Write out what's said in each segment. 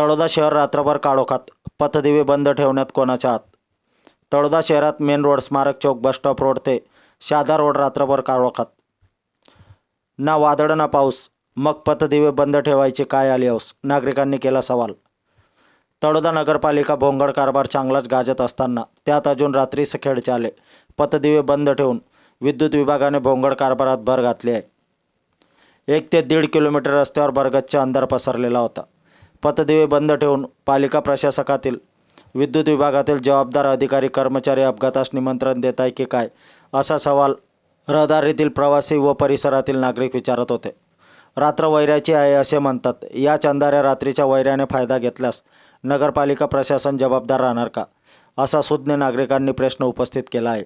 तळोदा शहर रात्रभर काळोखात. पथदिवे बंद ठेवण्यात कोणाच्या हात? तळोदा शहरात मेन रोड स्मारक चौक बस स्टॉप रोड ते शादा रोड रात्रभर काळोखात. ना वादळ ना पाऊस. मग पथदिवे बंद ठेवायचे काय आली हौस नागरिकांनी केला सवाल. तळोदा नगरपालिका भोंगड कारभार चांगलाच गाजत असताना त्यात अजून रात्री सखेडचे आले. पथदिवे बंद ठेवून विद्युत विभागाने भोंगड कारभारात भर घातली आहे. एक ते दीड किलोमीटर रस्त्यावर बरगतचा अंधार पसरलेला होता. पथदिवे बंद ठेवून पालिका प्रशासकातील विद्युत विभागातील जबाबदार अधिकारी कर्मचारी अपघातास निमंत्रण देत आहे की काय असा सवाल रहदारीतील प्रवासी व परिसरातील नागरिक विचारत होते. रात्र वैऱ्याची आहे असे म्हणतात. या चंदाऱ्या रात्रीच्या वैऱ्याने फायदा घेतल्यास नगरपालिका प्रशासन जबाबदार राहणार का असा सुज्ञ नागरिकांनी प्रश्न उपस्थित केला आहे.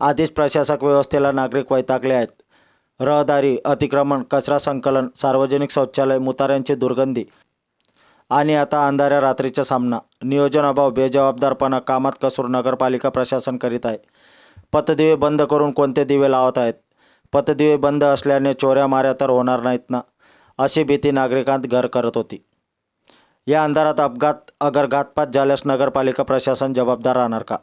आधीच प्रशासक व्यवस्थेला नागरिक वैतागले आहेत. रहदारी अतिक्रमण कचरा संकलन सार्वजनिक शौचालय मुताऱ्यांची दुर्गंधी आणि आता अंधाऱ्या रात्रीचा सामना. नियोजन अभाव बेजबाबदारपणा कामात कसूर नगरपालिका प्रशासन करीत आहे. पतदिवे बंद करून कोणते दिवे लावत आहेत? पतदिवे बंद असल्याने चोऱ्या माऱ्या तर होणार नाहीत ना? अशी भीती नागरिकांत घर करत होती. या अंधारात अपघात अगर घातपात झाल्यास नगरपालिका प्रशासन जबाबदार राहणार का?